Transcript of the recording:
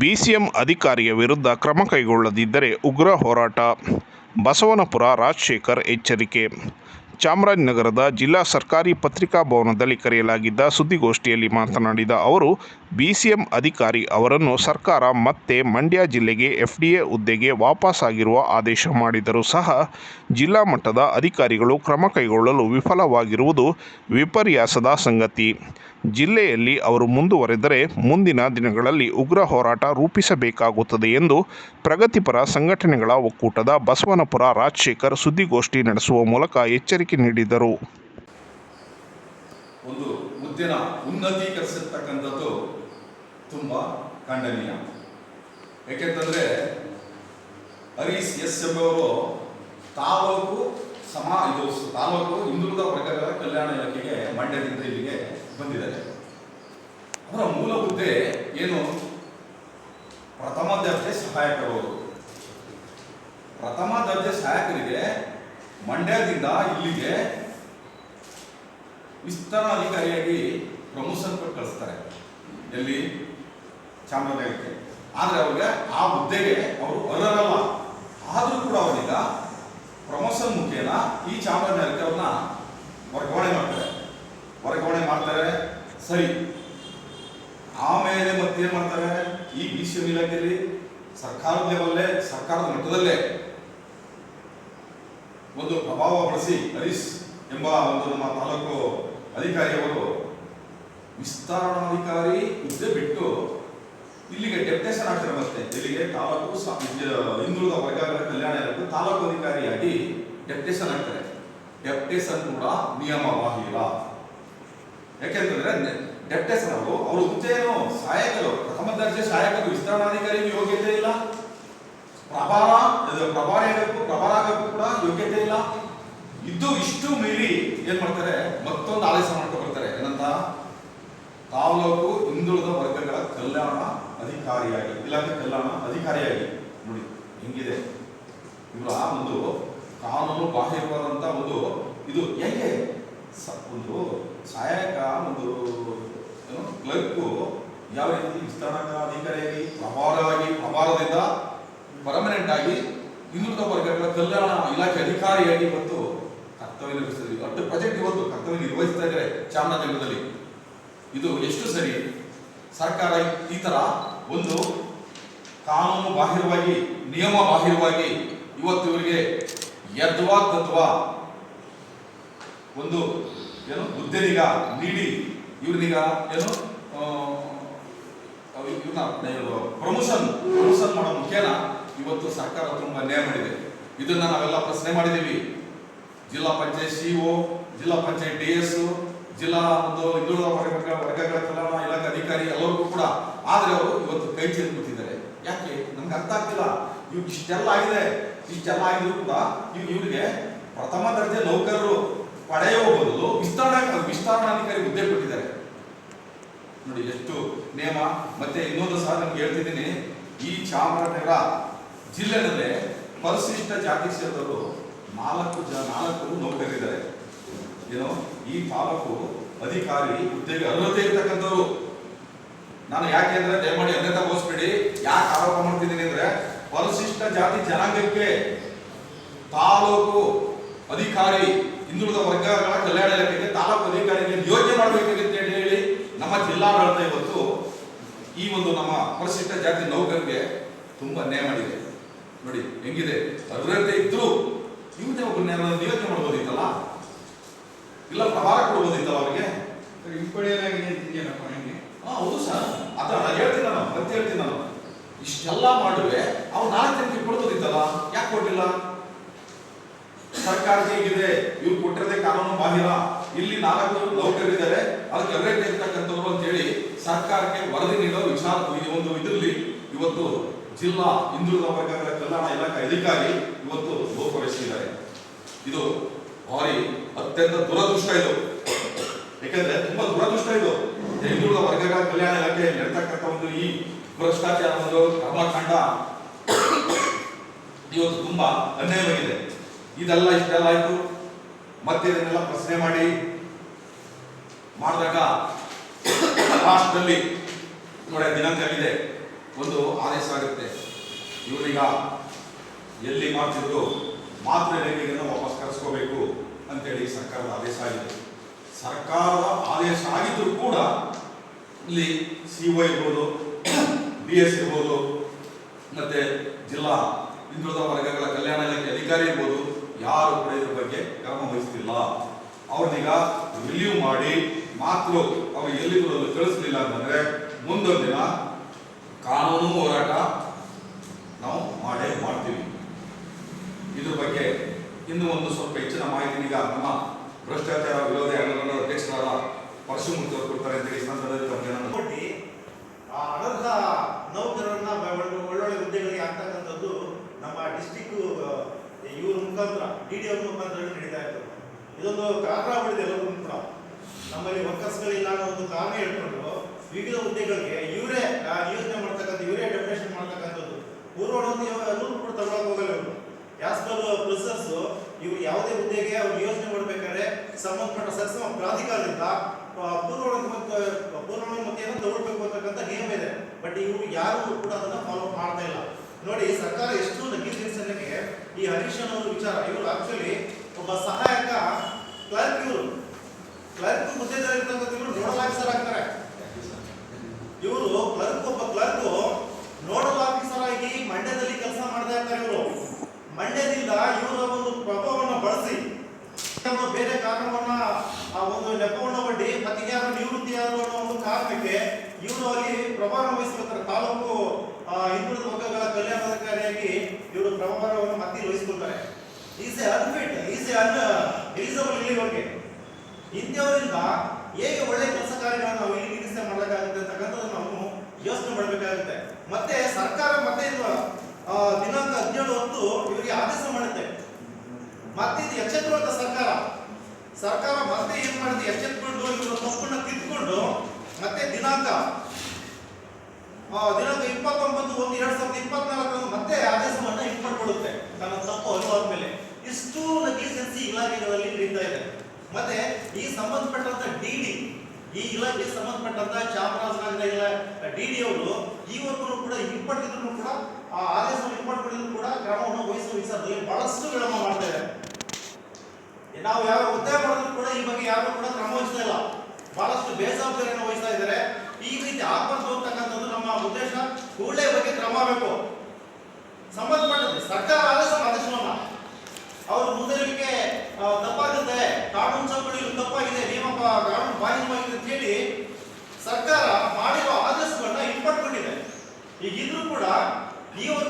BCM ಅಧಿಕಾರಿಯ ವಿರುದ್ಧ ಕ್ರಮ ಕೈಗೊಳ್ಳದಿದ್ದರೆ ಉಗ್ರ ಹೋರಾಟ. ಬಸವನಪುರ ರಾಜಶೇಖರ್ ಎಚ್ಚರಿಕೆ. ಚಾಮರಾಜನಗರದ ಜಿಲ್ಲಾ ಸರ್ಕಾರಿ ಪತ್ರಿಕಾ ಭವನದಲ್ಲಿ ಕರೆಯಲಾಗಿದ್ದ ಸುದ್ದಿಗೋಷ್ಠಿಯಲ್ಲಿ ಮಾತನಾಡಿದ ಅವರು, ಬಿಸಿಎಂ ಅಧಿಕಾರಿ ಅವರನ್ನು ಸರ್ಕಾರ ಮತ್ತೆ ಮಂಡ್ಯ ಜಿಲ್ಲೆಗೆ ಎಫ್ಡಿಎ ಹುದ್ದೆಗೆ ವಾಪಸಾಗಿರುವ ಆದೇಶ ಮಾಡಿದರೂ ಸಹ ಜಿಲ್ಲಾ ಮಟ್ಟದ ಅಧಿಕಾರಿಗಳು ಕ್ರಮ ಕೈಗೊಳ್ಳಲು ವಿಫಲವಾಗಿರುವುದು ವಿಪರ್ಯಾಸದ ಸಂಗತಿ. ಜಿಲ್ಲೆಯಲ್ಲಿ ಅವರು ಮುಂದುವರೆದರೆ ಮುಂದಿನ ದಿನಗಳಲ್ಲಿ ಉಗ್ರ ಹೋರಾಟ ರೂಪಿಸಬೇಕಾಗುತ್ತದೆ ಎಂದು ಪ್ರಗತಿಪರ ಸಂಘಟನೆಗಳ ಒಕ್ಕೂಟದ ಬಸವನಪುರ ರಾಜಶೇಖರ್ ಸುದ್ದಿಗೋಷ್ಠಿ ನಡೆಸುವ ಮೂಲಕ ಎಚ್ಚರಿಕೆ ನೀಡಿದರು. ಒಂದು ಹುದ್ದೆನ ಉನ್ನತೀಕರಿಸಿರ್ತಕ್ಕಂಥದ್ದು ತುಂಬ ಖಂಡನೀಯ. ಏಕೆಂತಂದರೆ ಹರೀಶ್ ಎಸ್ ಎಂಬುವರು ತಾಲೂಕು ಸಮ, ಇದು ತಾಲೂಕು ಹಿಂದುಳಿದ ವರ್ಗಗಳ ಕಲ್ಯಾಣ ಇಲಾಖೆಗೆ ಮಂಡ್ಯದಿಂದ ಇಲ್ಲಿಗೆ ಬಂದಿದ್ದಾರೆ. ಅವರ ಮೂಲ ಹುದ್ದೆ ಏನು? ಪ್ರಥಮ ದರ್ಜೆ ಸಹಾಯಕರು. ಪ್ರಥಮ ದರ್ಜೆ ಸಹಾಯಕರಿಗೆ ಮಂಡ್ಯದಿಂದ ಇಲ್ಲಿಗೆ ವಿಸ್ತರಣಾಧಿಕಾರಿಯಾಗಿ ಪ್ರಮೋಷನ್ ಕೊಟ್ಟು ಕಳಿಸ್ತಾರೆ. ಎಲ್ಲಿ? ಚಾಮರಾಜನಗರಕ್ಕೆ. ಆದರೆ ಅವ್ರಿಗೆ ಆ ಹುದ್ದೆಗೆ ಅವರು ಅರ್ಹರಲ್ಲ ಆದರೂ ಕೂಡ ಅವರಿಂದ ಪ್ರಮೋಷನ್ ಮುಖೇನ ಈ ಚಾಮರಾಜನಗರಕ್ಕೆ ಅವ್ರನ್ನ ವರ್ಗಾವಣೆ ಮಾಡ್ತಾರೆ. ವರ್ಗಾವಣೆ ಮಾಡ್ತಾರೆ. ಸರಿ. ಆಮೇಲೆ ಮತ್ತೇನ್ ಮಾಡ್ತಾರೆ? ಈ ಬಿ ಸಿ ಇಲಾಖೆಯಲ್ಲಿ ಸರ್ಕಾರದ ಲೆವೆಲ್ಲೇ ಸರ್ಕಾರದ ಮಟ್ಟದಲ್ಲೇ ಒಂದು ಪ್ರಭಾವ ಬಳಸಿ ಹರೀಶ್ ಎಂಬ ಒಂದು ನಮ್ಮ ತಾಲೂಕು ಅಧಿಕಾರಿಯವರು ವಿಸ್ತರಣಾಧಿಕಾರಿ ಹುದ್ದೆ ಬಿಟ್ಟು ಇಲ್ಲಿಗೆ ಡೆಪ್ಟೇಷನ್ ಆಗ್ತಾರೆ ಮತ್ತೆ. ಇಲ್ಲಿಗೆ ತಾಲೂಕು ಹಿಂದುಳಿದ ವರ್ಗಗಳ ಕಲ್ಯಾಣ ಇಲಾಖೆ ತಾಲೂಕು ಅಧಿಕಾರಿಯಾಗಿ ಡೆಪ್ಟೇಷನ್ ಆಗ್ತಾರೆ. ಡೆಪ್ಟೇಷನ್ ಕೂಡ ನಿಯಮ ಬಾಹಿರ ಯಾಕೆಂತಂದ್ರೆ ಡೆಪ್ಟೇಷನ್ ಅವರು ಅವರು ಹುದ್ದೆಯನ್ನು ಸಹಾಯಕರು ಪ್ರಥಮ ದರ್ಜೆ ಸಹಾಯಕರು ವಿಸ್ತರಣಾಧಿಕಾರಿ ಯೋಗ್ಯತೆ ಇಲ್ಲ. ಪ್ರಭಾರ ಪ್ರಭಾರ ಆಗಕ್ಕೂ ಪ್ರಭಾರ ಆಗಕ್ಕೂ ಕೂಡ ಯೋಗ್ಯತೆ ಇಲ್ಲ. ಇದು ಇಷ್ಟು ಮೀರಿ ಏನ್ ಮಾಡ್ತಾರೆ? ಮತ್ತೊಂದು ಆದೇಶ ಮಾಡ್ಕೊಂಡು ಬರ್ತಾರೆ. ಏನಂತ? ತಾಲೂಕು ಹಿಂದುಳಿದ ವರ್ಗಗಳ ಕಲ್ಯಾಣ ಅಧಿಕಾರಿಯಾಗಿ, ಇಲಾಖೆ ಕಲ್ಯಾಣ ಅಧಿಕಾರಿಯಾಗಿ. ನೋಡಿ, ಹೆಂಗಿದೆ? ಇವರ ಒಂದು ಕಾನೂನು ಬಾಹಿರವಾದಂತ ಒಂದು ಇದು ಹೇಗೆ? ಒಂದು ಸಹಾಯಕ, ಒಂದು ಕ್ಲರ್ಕು ಯಾವ ರೀತಿ ವಿಸ್ತರಣಾ ಅಧಿಕಾರಿಯಾಗಿ ಪ್ರಭಾರವಾಗಿ ಪ್ರಭಾರದಿಂದ ಪರ್ಮನೆಂಟ್ ಆಗಿ ಹಿಂದುಳಿದ ವರ್ಗಗಳ ಕಲ್ಯಾಣ ಇಲಾಖೆ ಅಧಿಕಾರಿಯಾಗಿ ಇವತ್ತು ಕರ್ತವ್ಯ ನಿರ್ವಹಿಸಿದ್ರು ಅಷ್ಟು ಪ್ರಾಜೆಕ್ಟ್ ಇವತ್ತು ಕರ್ತವ್ಯ ನಿರ್ವಹಿಸ್ತಾ ಇದ್ದಾರೆ ಚಾಮರಾಜನಗರದಲ್ಲಿ. ಇದು ಎಷ್ಟು ಸರಿ? ಸರ್ಕಾರ ಈ ತರ ಒಂದು ಕಾನೂನು ಬಾಹಿರವಾಗಿ, ನಿಯಮ ಬಾಹಿರವಾಗಿ ಇವತ್ತು ಇವರಿಗೆ ಯದ್ವಾ ತದ್ವಾ ಒಂದು ಏನು ಹುದ್ದೆನೀಗ ನೀಡಿ, ಇವ್ರನ್ನೀಗ ಏನು ಪ್ರಮೋಷನ್ ಪ್ರಮೋಷನ್ ಮಾಡೋ ಮುಖೇನ ಇವತ್ತು ಸರ್ಕಾರ ತುಂಬಾ ನ್ಯಾಯ ಮಾಡಿದೆ. ಇದನ್ನ ನಾವೆಲ್ಲ ಪ್ರಶ್ನೆ ಮಾಡಿದ್ದೀವಿ. ಜಿಲ್ಲಾ ಪಂಚಾಯತ್ ಸಿಒ ಜಿಲ್ಲಾ ಪಂಚಾಯತ್ ಡಿ ಎಸ್, ಜಿಲ್ಲಾ ಒಂದು ಹಿಂದುಳಿದ ವರ್ಗ, ವರ್ಗಗಳ ಕಲ್ಯಾಣ ಇಲಾಖೆ ಅಧಿಕಾರಿ ಎಲ್ಲರಿಗೂ ಕೂಡ. ಆದ್ರೆ ಅವರು ಇವತ್ತು ಕೈ ಚೆಲ್ಲಿ ಕೂತಿದ್ದಾರೆ. ಯಾಕೆ? ನಮ್ಗೆ ಅರ್ಥ ಆಗ್ತಿಲ್ಲ. ಇವ್ ಇಷ್ಟೆಲ್ಲ ಆಗಿದೆ. ಇಷ್ಟೆಲ್ಲ ಆಗಿದ್ರು ಕೂಡ ಇವ್ ಇವರಿಗೆ ಪ್ರಥಮ ದರ್ಜೆ ನೌಕರರು ಪಡೆಯುವ ಬದಲು ವಿಸ್ತರಣಾ ವಿಸ್ತರಣಾಧಿಕಾರಿ ಹುದ್ದೆ ಕೊಟ್ಟಿದ್ದಾರೆ. ನೋಡಿ, ಎಷ್ಟು ನೇಮ. ಮತ್ತೆ ಇನ್ನೊಂದು ಸಹ ನಿಮ್ಗೆ ಹೇಳ್ತಿದ್ದೀನಿ. ಈ ಚಾಮರಾಜನಗರ ಜಿಲ್ಲೆನಲ್ಲೇ ಪರಿಶಿಷ್ಟ ಜಾತಿ ಸೇರಿದವರು ನಾಲ್ಕು ಜನ ನಾಲ್ಕು ನೌಕರಿದ್ದಾರೆ ಏನು? ಈ ತಾಲೂಕು ಅಧಿಕಾರಿ, ಹುದ್ದೆಗೆ ಅರ್ಹತೆ ಇರ್ತಕ್ಕಂಥವ್ರು. ನಾನು ಯಾಕೆ ಅಂದ್ರೆ ದಯಮಾಡಿ ಅನ್ಯತಾ ಬೋಸ್ಬೇಡಿ ಯಾಕೆ ಆರೋಪ ಮಾಡ್ತಿದ್ದೀನಿ ಅಂದ್ರೆ ಪರಿಶಿಷ್ಟ ಜಾತಿ ಜನಾಂಗಕ್ಕೆ ತಾಲೂಕು ಅಧಿಕಾರಿ, ಹಿಂದುಳಿದ ವರ್ಗಗಳ ಕಲ್ಯಾಣ ಇಲಾಖೆಗೆ ತಾಲೂಕು ಅಧಿಕಾರಿಗೆ ನಿಯೋಜನೆ ಮಾಡಬೇಕಾಗಿತ್ತು ಅಂತ ಹೇಳಿ ನಮ್ಮ ಜಿಲ್ಲಾಡಳಿತ ಇವತ್ತು ಈ ಒಂದು ನಮ್ಮ ಪರಿಶಿಷ್ಟ ಜಾತಿ ನೌಕರಿಗೆ ತುಂಬಾ ಅನ್ಯಾಯ ಮಾಡಿದೆ. ನೋಡಿ ಹೆಂಗಿದೆ? ಅರ್ಹತೆ ಇದ್ರು ಇವತ್ತೇ ಒಬ್ಬರನ್ನ ನಿಯೋಜನೆ ಮಾಡ್ಬೋದಿತ್ತಲ್ಲ? ಇಲ್ಲ ಪ್ರಭಾರ ಕೊಡ್ಬೋದಿತ್ತಲ್ಲ ಅವರಿಗೆ? ಹೌದು ಸರ್. ಅದ ನಾನು ಹೇಳ್ತೀನಿ ನಾನು ಮತ್ತೆ ಹೇಳ್ತೀನಿ ನಾನು. ಇಷ್ಟೆಲ್ಲ ಮಾಡುವೆ ಅವ್ರು ನಾಲ್ಕು ಜನಕ್ಕೆ ಕೊಡ್ಬೋದಿತ್ತಲ್ಲ? ಯಾಕೆ ಕೊಟ್ಟಿಲ್ಲ? ಸರ್ಕಾರ ಹೇಗಿದೆ? ಇವ್ರು ಕೊಟ್ಟಿರದೆ ಕಾನೂನು ಬಾಹಿರ. ಇಲ್ಲಿ ನಾಲ್ಕು ನೌಕರರಿದ್ದಾರೆ ಅದಕ್ಕೆ ಅಭಿವೃದ್ಧಿ ಇರ್ತಕ್ಕಂಥವ್ರು ಅಂತ ಹೇಳಿ ಸರ್ಕಾರಕ್ಕೆ ವರದಿ ನೀಡೋ ವಿಚಾರ ಈ ಒಂದು ಇದರಲ್ಲಿ ಇವತ್ತು ಜಿಲ್ಲಾ ಹಿಂದುಳಿದ ವರ್ಗಗಳ ಕಲ್ಯಾಣ ಇಲಾಖೆ ಅಧಿಕಾರಿ ಇವತ್ತು ಲೋಪಡಿಸಿದ್ದಾರೆ ಇದು ಭಾರಿ ಅತ್ಯಂತ ದುರದೃಷ್ಟ ಇದು. ಯಾಕಂದ್ರೆ ತುಂಬಾ ದುರದೃಷ್ಟ ಇದು. ಹಿಂದುಳಿದ ವರ್ಗಗಳ ಕಲ್ಯಾಣ ಇಲಾಖೆ ನಡೀತಕ್ಕಂಥ ಒಂದು ಈ ಭ್ರಷ್ಟಾಚಾರ ಒಂದು ಕರ್ಮಕಾಂಡ ಇವತ್ತು ತುಂಬಾ ಅನ್ಯಾಯವಾಗಿದೆ. ಇದೆಲ್ಲ ಇಷ್ಟೆಲ್ಲ ಆಯ್ತು. ಮತ್ತೆ ಇದನ್ನೆಲ್ಲ ಪ್ರಶ್ನೆ ಮಾಡಿ ಮಾಡಿದಾಗ ಲಾಸ್ಟ್ನಲ್ಲಿ ನೋಡಿ ದಿನಾಂಕ ಇದೆ ಒಂದು ಆದೇಶ ಆಗುತ್ತೆ. ಇವರೀಗ ಎಲ್ಲಿ ಮಾಡ್ತಿದ್ರು ಮಾತ್ರ ರೇಟಿಂಗನ್ನು ವಾಪಸ್ ಕರೆಸ್ಕೋಬೇಕು ಅಂತೇಳಿ ಸರ್ಕಾರದ ಆದೇಶ ಆಗಿದೆ. ಸರ್ಕಾರದ ಆದೇಶ ಆಗಿದ್ದರೂ ಕೂಡ ಇಲ್ಲಿ ಸಿ ಒ ಇರ್ಬೋದು ಬಿ ಎಸ್ ಇರ್ಬೋದು, ಮತ್ತೆ ಜಿಲ್ಲಾ ಹಿಂದುಳಿದ ವರ್ಗಗಳ ಕಲ್ಯಾಣ ಇಲಾಖೆ ಅಧಿಕಾರಿ ಇರ್ಬೋದು, ಯಾರು ಕೂಡ ಇದ್ರ ಬಗ್ಗೆ ಕ್ರಮ ವಹಿಸ್ತಿಲ್ಲ. ಅವ್ರನ್ನೀಗ ರಿಲೀವ್ ಮಾಡಿ ಮಾತ್ರ ಅವ್ರು ಎಲ್ಲಿ ಬರೋದು ಕಳಿಸ್ಲಿಲ್ಲ ಅಂತಂದ್ರೆ ಮುಂದೊಂದು ದಿನ ಕಾನೂನು ಹೋರಾಟ ನಾವು ಮಾಡೇ ಮಾಡ್ತೀವಿ. ಇದ್ರ ಬಗ್ಗೆ ಇನ್ನು ಒಂದು ಸ್ವಲ್ಪ ಹೆಚ್ಚಿನ ಮಾಹಿತಿ ಈಗ ನಮ್ಮ ಭ್ರಷ್ಟಾಚಾರ ವಿರೋಧಿ ಆಂದೋಲನದ ಅಧ್ಯಕ್ಷರಾದ ಪರಶುಮೂರ್ತಿ ಅವರು ಕೊಡ್ತಾರೆ ಅಂತ ಹೇಳಿ ಸಂದರ್ಭದಲ್ಲಿ ನಾನು ಕೊಟ್ಟು ಆ ಅನರ್ಹ ನೌಕರರನ್ನ ಒಳ್ಳೊಳ್ಳೆ ಹುದ್ದೆಗಳಿಗೆ ಆಗ್ತಕ್ಕಂಥದ್ದು ನಮ್ಮ ಡಿಸ್ಟಿಕ್ ಇವ್ರ ಮುಖಾಂತರ, ಡಿ ಡಿ ಅವ್ರ ಮುಖಾಂತರ ನಡೀತಾ ಇರ್ತದೆ. ಇದೊಂದು ಕಾರಣ ಬಿಡಿದೆ ಎಲ್ಲರಿಗೂ ಕೂಡ. ನಮ್ಮಲ್ಲಿ ವರ್ಕರ್ಸ್ಗಳಿಲ್ಲ ಅನ್ನೋ ಒಂದು ಕಾರಣ ಹೇಳ್ಕೊಂಡು ವಿವಿಧ ಹುದ್ದೆಗಳಿಗೆ ಇವರೇ ನಿಯೋಜನೆ ಮಾಡ್ತಕ್ಕಂಥ, ಇವರೇ ಡೆಫಿನೇಷನ್ ಮಾಡ್ತಕ್ಕಂಥದ್ದು. ಪೂರ್ವಣಿ ಎಲ್ಲರೂ ಕೂಡ ತಗೊಳಕ್ ಹೋಗಲ್ಲ ಇವರು. ಯಾಸ್ಕಲ್ ಪ್ರೊಸೆಸರ್ಸ್ ಪ್ರೊಸೆಸ್ ಇವರು ಯಾವುದೇ ಹುದ್ದೆಗೆ ಅವ್ರು ಯೋಜನೆ ಮಾಡಬೇಕಾದ್ರೆ ಸಂಬಂಧಪಟ್ಟ ಸರಸಮ ಪ್ರಾಧಿಕಾರದಿಂದ ಪೂರ್ವ ಪೂರ್ವಣಿ ಮತ್ತು ಪೂರ್ವಣಿ ಮತೆಯನ್ನು ತಗೊಳ್ಬೇಕು ಅಂತಕ್ಕಂಥ ನಿಯಮ ಇದೆ. ಬಟ್ ಇವರು ಯಾರು ಕೂಡ ಅದನ್ನ ಫಾಲೋ ಮಾಡ್ತಾ ಇಲ್ಲ. ನೋಡಿ, ಸರ್ಕಾರ ಎಷ್ಟು ಅನ್ನಕ್ಕೆ ಈ ಹರೀಶ್ ಅನ್ನೋ ವಿಚಾರ, ಇವರು ಆಕ್ಚುಲಿ ಒಬ್ಬ ಸಹಾಯಕ ಕ್ಲರ್ಕ್ ಇವರು. ಕ್ಲರ್ಕ್ ಹುದ್ದೆದಲ್ಲಿರ್ತಕ್ಕಂಥ ಇವರು ನೋಡಲ್ ಆಫೀಸರ್ ಆಗ್ತಾರೆ ಇವರು ಕ್ಲರ್ಕ್ ಒಬ್ಬ ಕ್ಲರ್ಕ್ ನೋಡಲ್ ಆಫೀಸರ್ ಆಗಿ ಮಂಡ್ಯದಲ್ಲಿ ಕೆಲಸ ಮಾಡ್ತಾ ಇರ್ತಾರೆ ಇವರು. ಮಂಡ್ಯದಿಂದ ಇವರ ಒಂದು ಪ್ರಭಾವವನ್ನು ಬಳಸಿ. ಬೇರೆ ಕಾರಣವನ್ನ ಆ ಒಂದು ನೆಪವನ್ನು ಒಡ್ಡಿ ಪತಿಗಾರ ಯಾರು ನಿವೃತ್ತಿ ಆದ್ರು ಅನ್ನೋ ಒಂದು ಕಾರಣಕ್ಕೆ ಇವರು ಅಲ್ಲಿ ಪ್ರಭಾವ ವಹಿಸ್ಕೊಳ್ತಾರೆ ತಾಲೂಕು ಹಿಂದುಳಿದ ವರ್ಗಗಳ ಕಲ್ಯಾಣಾಧಿಕಾರಿಯಾಗಿ ಇವರು ಪ್ರಭಾವವನ್ನು ಮತ್ತೆ ವಹಿಸ್ಕೊಳ್ತಾರೆ. Is a unfit is a un eligible ಇಲ್ಲಿ ಇಂಥವರಿಂದ ಹೇಗೆ ಒಳ್ಳೆ ಕೆಲಸ ಕಾರ್ಯಗಳನ್ನು ನಾವು ಇಲ್ಲಿ ನಿರೀಕ್ಷೆ ಮಾಡಬೇಕಾಗುತ್ತೆ ಅಂತಕ್ಕಂಥದ್ದು ನಾವು ಯೋಚನೆ ಮಾಡಬೇಕಾಗುತ್ತೆ. ಮತ್ತೆ ಸರ್ಕಾರ ಮತ್ತೆ ಇದು ದಿನಾಂಕ ಹದಿನೇಳು ಹೊತ್ತು ಇವರಿಗೆ ಆದೇಶ ಮಾಡುತ್ತೆ. ಮತ್ತೆ ಇದು ಎಚ್ಚೆತ್ತುವಂತ ಸರ್ಕಾರ. ಸರ್ಕಾರ ಮತ್ತೆ ಏನ್ ಮಾಡಿದೆ ಎಚ್ಚೆತ್ಕೊಂಡು ಇವರ ತಪ್ಪನ್ನ ತಿದ್ದುಕೊಂಡು ಮತ್ತೆ ದಿನಾಂಕ. ದಿನಾಂಕ ಇಪ್ಪತ್ತೊಂಬತ್ತು ಒಂದು ಎರಡ್ ಸಾವಿರದ ಇಪ್ಪತ್ನಾಲ್ಕರಂದು ಮತ್ತೆ ಆದೇಶವನ್ನ ಹಿಂಪಡ್ಕೊಳ್ಳುತ್ತೆ ತನ್ನ ತಪ್ಪು ಅನುವಾದ ಮೇಲೆ. ಇಷ್ಟು ನೆಗ್ಲಿಜೆನ್ಸಿ ಇಲಾಖೆಗಳಲ್ಲಿ ನಡೀತಾ ಇದೆ. ಮತ್ತೆ ಈ ಸಂಬಂಧಪಟ್ಟಂತ ಡಿಡಿ ಈ ಇಲಾಖೆಗೆ ಸಂಬಂಧಪಟ್ಟಂತ ಚಾಮರಾಜನಗರ ಇಲ್ಲ ಡಿ ಅವರು, ಈವರೆಗೂ ಕೂಡ ಹಿಂಪಡೆದಿದ್ರು ಕೂಡ, ಆ ಆದೇಶವನ್ನು ಹಿಂಪಡೆದಿದ್ರು ಕೂಡ ಕ್ರಮವನ್ನು ವಹಿಸುವ ವಿಚಾರದಲ್ಲಿ ಬಹಳಷ್ಟು ವಿಳಂಬ ಮಾಡ್ತಾ ನಾವು ಯಾವ ಒತ್ತಾಯ ಮಾಡಿದ್ರು ಕೂಡ ಈ ಬಗ್ಗೆ ಯಾರು ಕೂಡ ಕ್ರಮ ವಹಿಸ್ತಾ ಇಲ್ಲ. ಬಹಳಷ್ಟು ಬೇಜವಾಬ್ದಾರಿಯನ್ನು ವಹಿಸ್ತಾ ಇದ್ದಾರೆ. ಈ ರೀತಿ ಆಗ್ಬಾರ್ದು ನಮ್ಮ ಉದ್ದೇಶ. ಕೂಡಲೇ ಬಗ್ಗೆ ಕ್ರಮ ಬೇಕು. ಸಂಬಂಧಪಟ್ಟದ್ದು ಸರ್ಕಾರ ಆದೇಶ ಆದೇಶವನ್ನ ಈಗ ಕೂಡ ನೀವು